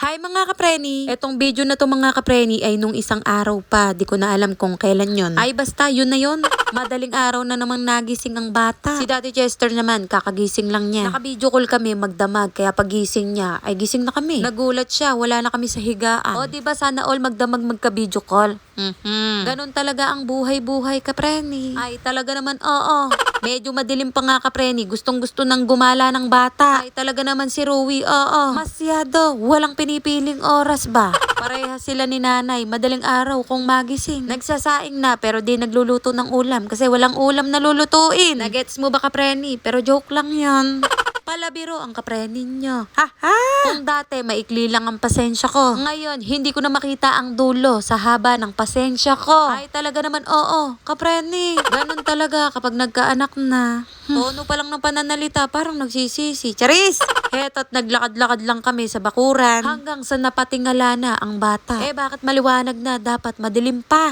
Bye mga kapreni! Etong video na to mga kapreni ay nung isang araw pa. Di ko na alam kung kailan yon. Ay basta, yun na yun. Madaling araw na namang nagising ang bata. Si Daddy Chester naman, kakagising lang niya. Naka-video call kami magdamag, kaya pagising niya, ay gising na kami. Nagulat siya, wala na kami sa higaan. O ba sana all magdamag magka-video call? Mhm. Ganon talaga ang buhay-buhay kapreni. Ay talaga naman, oo. Medyo madilim pa nga kapreni, gustong gusto nang gumala ng bata. Ay talaga naman si Rui, oo. Masyado, walang pinipiling oras ba? Pareha sila ni nanay, madaling araw kung magising. Nagsasaing na pero di nagluluto ng ulam kasi walang ulam na lulutuin. Nagets mo ba kapreni? Pero joke lang yan. Palabiro ang kapreni nyo. Ha ha! Kung dati maikli lang ang pasensya ko. Ngayon, hindi ko na makita ang dulo sa haba ng pasensya ko. Ay talaga naman, oo, kapreni. Ganon talaga kapag nagkaanak na. Tono pa lang ng pananalita, parang nagsisisi. Charis! Heto't naglakad-lakad lang kami sa bakuran hanggang sa napatingala na ang bata. Eh bakit maliwanag na? Dapat madilim pa.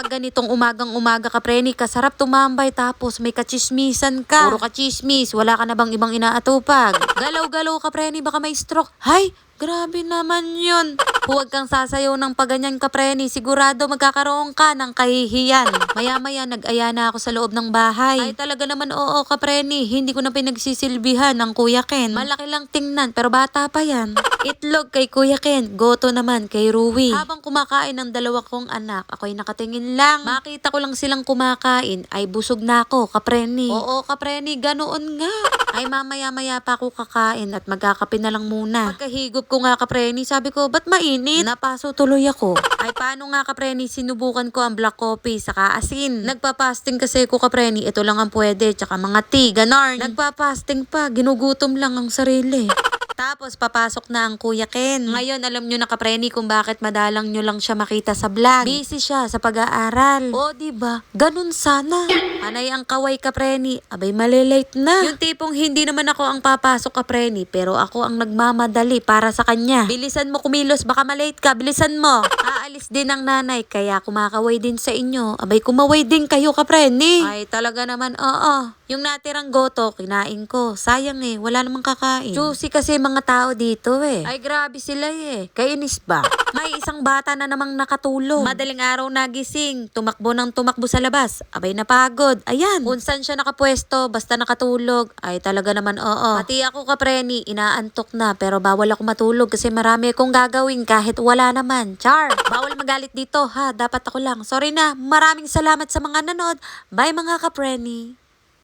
Kapag ganitong umagang umaga ka, preni, kasarap tumambay tapos may kachismisan ka. Puro kachismis, wala ka na bang ibang inaatupag? Galaw-galaw ka, preni, baka may stroke. Hay, grabe naman yun. Huwag kang sasayaw ng paganyan ka, preni. Sigurado magkakaroon ka ng kahihiyan. Maya-maya, nag-aya na ako sa loob ng bahay. Ay, talaga naman, oo, ka, preni. Hindi ko na pinagsisilbihan ng Kuya Ken. Malaki lang tingnan, pero bata pa yan. Itlog kay Kuya Ken, goto naman kay Rui. Habang kumakain ng dalawa kong anak, ako'y nakatingin lang. Makita ko lang silang kumakain, ay busog na ako, kapreni. Oo, kapreni, ganoon nga. Ay mamaya-maya pa ako kakain at magkakape na lang muna. Pagkahigop ko nga kapreni, sabi ko, ba't mainit? Napaso tuloy ako. Ay paano nga kapreni, sinubukan ko ang black coffee saka asin. Nagpa-fasting kasi ko kapreni, ito lang ang pwede, tsaka mga tea, ganon. Nagpa-fasting pa, ginugutom lang ang sarili. Tapos, papasok na ang Kuya Ken. Ngayon, alam nyo na kapreni kung bakit madalang nyo lang siya makita sa vlog. Busy siya sa pag-aaral. O, di ba? Ganun sana. Panay ang kaway kapreni. Abay, malilate na. Yung tipong hindi naman ako ang papasok kapreni, pero ako ang nagmamadali para sa kanya. Bilisan mo kumilos, baka malate ka. Bilisan mo. Aalis din ang nanay, kaya kumakaway din sa inyo. Abay, kumaway din kayo kapreni. Ay, talaga naman, oo. Yung natirang goto, kinain ko. Sayang eh, wala namang kakain. Juicy kasi mga tao dito eh. Ay grabe sila eh. Kainis ba? May isang bata na namang nakatulog. Madaling araw nagising, tumakbo ng tumakbo sa labas. Abay napagod. Ayan, kung saan siya nakapwesto, basta nakatulog. Ay talaga naman oo. Pati ako kapreni, inaantok na. Pero bawal ako matulog kasi marami akong gagawin kahit wala naman. Char! Bawal magalit dito ha, dapat ako lang. Sorry na, maraming salamat sa mga nanood. Bye mga kapreni.